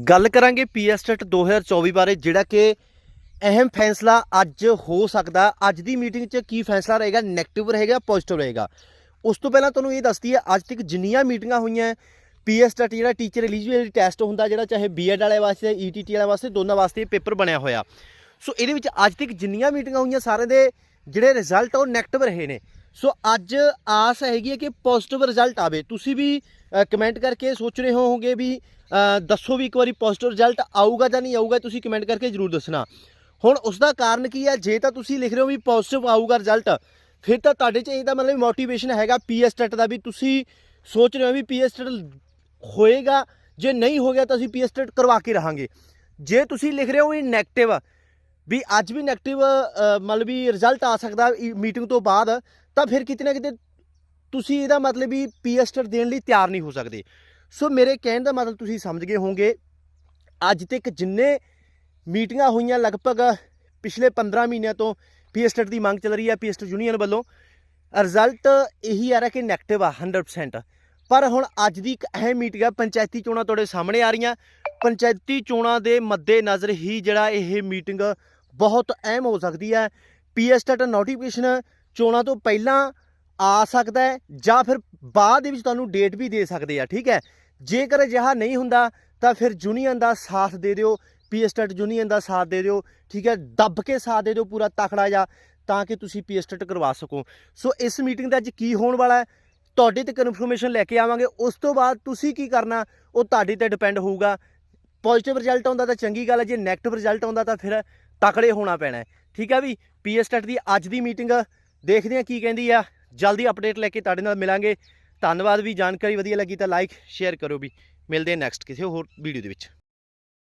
ਗੱਲ ਕਰਾਂਗੇ ਪੀਐਸਟੈਟ 2024 ਬਾਰੇ, ਜਿਹੜਾ ਕਿ ਅਹਿਮ ਫੈਸਲਾ ਅੱਜ ਹੋ ਸਕਦਾ। ਅੱਜ ਦੀ ਮੀਟਿੰਗ 'ਚ ਕੀ ਫੈਸਲਾ ਰਹੇਗਾ? 네ਗੇਟਿਵ ਰਹੇਗਾ ਪੋਜ਼ਿਟਿਵ ਰਹੇਗਾ? ਉਸ ਤੋਂ ਪਹਿਲਾਂ ਤੁਹਾਨੂੰ ਇਹ ਦੱਸਦੀ ਹੈ ਅੱਜ ਤੱਕ ਜਿੰਨੀਆਂ ਮੀਟਿੰਗਾਂ ਹੋਈਆਂ, ਪੀਐਸਟੈਟ ਜਿਹੜਾ ਟੀਚਰ ਐਲੀਜੀਬਿਲਿਟੀ ਟੈਸਟ ਹੁੰਦਾ, ਜਿਹੜਾ ਚਾਹੇ ਬੀਐਡ ਵਾਲੇ ਵਾਸਤੇ ਈਟੀਟੀ ਵਾਲੇ ਵਾਸਤੇ, ਦੋਨਾਂ ਵਾਸਤੇ ਪੇਪਰ ਬਣਿਆ ਹੋਇਆ। ਸੋ ਇਹਦੇ ਵਿੱਚ ਅੱਜ ਤੱਕ ਜਿੰਨੀਆਂ ਮੀਟਿੰਗਾਂ ਹੋਈਆਂ ਸਾਰੇ ਦੇ ਜਿਹੜੇ ਰਿਜ਼ਲਟ ਉਹ 네ਗੇਟਿਵ ਰਹੇ ਨੇ। ਸੋ ਅੱਜ ਆਸ ਹੈਗੀ ਹੈ ਕਿ ਪੋਜ਼ਿਟਿਵ ਰਿਜ਼ਲਟ ਆਵੇ। ਤੁਸੀਂ ਵੀ ਕਮੈਂਟ ਕਰਕੇ ਸੋਚ ਰਹੇ ਹੋਵੋਗੇ ਵੀ ਦੱਸੋ ਵੀ ਇੱਕ ਵਾਰੀ ਪੋਜ਼ਿਟਿਵ ਰਿਜ਼ਲਟ ਆਊਗਾ ਜਾਂ ਨਹੀਂ ਆਊਗਾ, ਤੁਸੀਂ ਕਮੈਂਟ ਕਰਕੇ ਜਰੂਰ ਦੱਸਣਾ। ਹੁਣ ਉਸ ਦਾ ਕਾਰਨ ਕੀ ਹੈ? ਜੇ ਤਾਂ ਤੁਸੀਂ ਲਿਖ ਰਹੇ ਹੋ ਵੀ ਪੋਜ਼ਿਟਿਵ ਆਊਗਾ ਰਿਜ਼ਲਟ ਫਿਰ ਤਾਂ ਤੁਹਾਡੇ 'ਚ ਇਹਦਾ ਮਤਲਬ ਮੋਟੀਵੇਸ਼ਨ ਹੈਗਾ ਪੀਐਸਟੈਟ ਦਾ ਵੀ। ਤੁਸੀਂ ਸੋਚ ਰਹੇ ਹੋ ਵੀ ਪੀਐਸਟੈਟ ਹੋਏਗਾ, ਜੇ ਨਹੀਂ ਹੋ ਗਿਆ ਤਾਂ ਅਸੀਂ ਪੀਐਸਟੈਟ ਕਰਵਾ ਕੇ ਰਹਾਂਗੇ। ਜੇ ਤੁਸੀਂ ਲਿਖ ਰਹੇ ਹੋ ਵੀ 네ਗੇਟਿਵ ਵੀ ਅੱਜ ਵੀ 네ਗੇਟਿਵ ਮਤਲਬ ਵੀ ਰਿਜ਼ਲਟ ਆ ਸਕਦਾ ਮੀਟਿੰਗ ਤੋਂ ਬਾਅਦ ਤਾਂ ਫਿਰ ਕਿਤੇ ਨਾ ਕਿਤੇ ਤੁਸੀਂ ਇਹਦਾ ਮਤਲਬ ਵੀ ਪੀਐਸਟਰ ਦੇਣ ਲਈ ਤਿਆਰ ਨਹੀਂ ਹੋ ਸਕਦੇ। ਸੋ ਮੇਰੇ ਕਹਿਣ ਦਾ ਮਤਲਬ ਤੁਸੀਂ ਸਮਝ ਗਏ ਹੋਵੋਗੇ, ਅੱਜ ਤੱਕ ਜਿੰਨੇ ਮੀਟਿੰਗਾਂ ਹੋਈਆਂ ਲਗਭਗ ਪਿਛਲੇ 15 ਮਹੀਨਿਆਂ ਤੋਂ ਪੀਐਸਟਰ ਦੀ ਮੰਗ ਚੱਲ ਰਹੀ ਹੈ ਪੀਐਸਟਰ ਯੂਨੀਅਨ ਵੱਲੋਂ ਰਿਜ਼ਲਟ ਇਹੀ ਆ ਰਿਹਾ ਕਿ 네ਗੇਟਿਵ ਆ 100% ਪਰ ਹੁਣ ਅੱਜ ਦੀ ਇੱਕ ਅਹਿਮ ਮੀਟਿੰਗ ਆ, ਪੰਚਾਇਤੀ ਚੋਣਾਂ ਤੁਹਾਡੇ ਸਾਹਮਣੇ ਆ ਰਹੀਆਂ। ਪੰਚਾਇਤੀ ਚੋਣਾਂ ਦੇ ਮੱਦੇ ਨਜ਼ਰ ਹੀ ਜਿਹੜਾ ਇਹ ਮੀਟਿੰਗ ਬਹੁਤ ਅਹਿਮ ਹੋ ਸਕਦੀ ਹੈ। ਪੀਐਸਟਰ ਨੋਟੀਫਿਕੇਸ਼ਨ ਚੋਣਾਂ ਤੋਂ ਪਹਿਲਾਂ ਆ ਸਕਦਾ ਹੈ ਜਾਂ ਫਿਰ ਬਾਅਦ ਦੇ ਵਿੱਚ ਤੁਹਾਨੂੰ ਡੇਟ ਵੀ ਦੇ ਸਕਦੇ ਆ, ਠੀਕ ਹੈ? ਜੇਕਰ ਅਜਿਹਾ ਨਹੀਂ ਹੁੰਦਾ, ਤਾਂ ਫਿਰ ਯੂਨੀਅਨ ਦਾ ਸਾਥ ਦੇ ਦਿਓ ਪੀਐਸਟਟ ਯੂਨੀਅਨ ਦਾ ਸਾਥ ਦੇ ਦਿਓ, ਠੀਕ ਹੈ? ਦੱਬ ਕੇ ਸਾਥ ਦੇ ਦਿਓ ਪੂਰਾ ਤਕੜਾ ਜਾ ਤਾਂ ਕਿ ਤੁਸੀਂ ਪੀਐਸਟਟ ਕਰਵਾ ਸਕੋ। ਸੋ ਇਸ ਮੀਟਿੰਗ ਦਾ ਅੱਜ ਕੀ ਹੋਣ ਵਾਲਾ ਹੈ? ਤੁਹਾਡੇ 'ਤੇ ਕਨਫਰਮੇਸ਼ਨ ਲੈ ਕੇ ਆਵਾਂਗੇ। ਉਸ ਤੋਂ ਬਾਅਦ ਤੁਸੀਂ ਕੀ ਕਰਨਾ? ਉਹ ਤੁਹਾਡੇ ਤੇ ਡਿਪੈਂਡ ਹੋਊਗਾ। ਪੋਜ਼ਿਟਿਵ ਰਿਜ਼ਲਟ ਆਉਂਦਾ ਤਾਂ ਚੰਗੀ ਗੱਲ ਹੈ, ਜੇ 네ਗੇਟਿਵ ਰਿਜ਼ਲਟ ਆਉਂਦਾ ਤਾਂ ਫਿਰ ਤਕੜੇ ਹੋਣਾ ਪੈਣਾ ਠੀਕ ਹੈ ਵੀ? ਪੀਐਸਟਟ ਦੀ ਅੱਜ ਦੀ ਮੀਟਿੰਗ ਦੇਖਦੇ ਹਾਂ ਕੀ ਕਹਿੰਦੀ ਆ। ਜਲਦੀ ਅਪਡੇਟ ਲੈ ਕੇ ਤੁਹਾਡੇ ਨਾਲ ਮਿਲਾਂਗੇ। ਧੰਨਵਾਦ ਵੀ, ਜਾਣਕਾਰੀ ਵਧੀਆ ਲੱਗੀ ਤਾਂ ਲਾਈਕ ਸ਼ੇਅਰ ਕਰੋ ਵੀ। ਮਿਲਦੇ ਹਾਂ ਨੈਕਸਟ ਕਿਸੇ ਹੋਰ ਵੀਡੀਓ ਦੇ ਵਿੱਚ।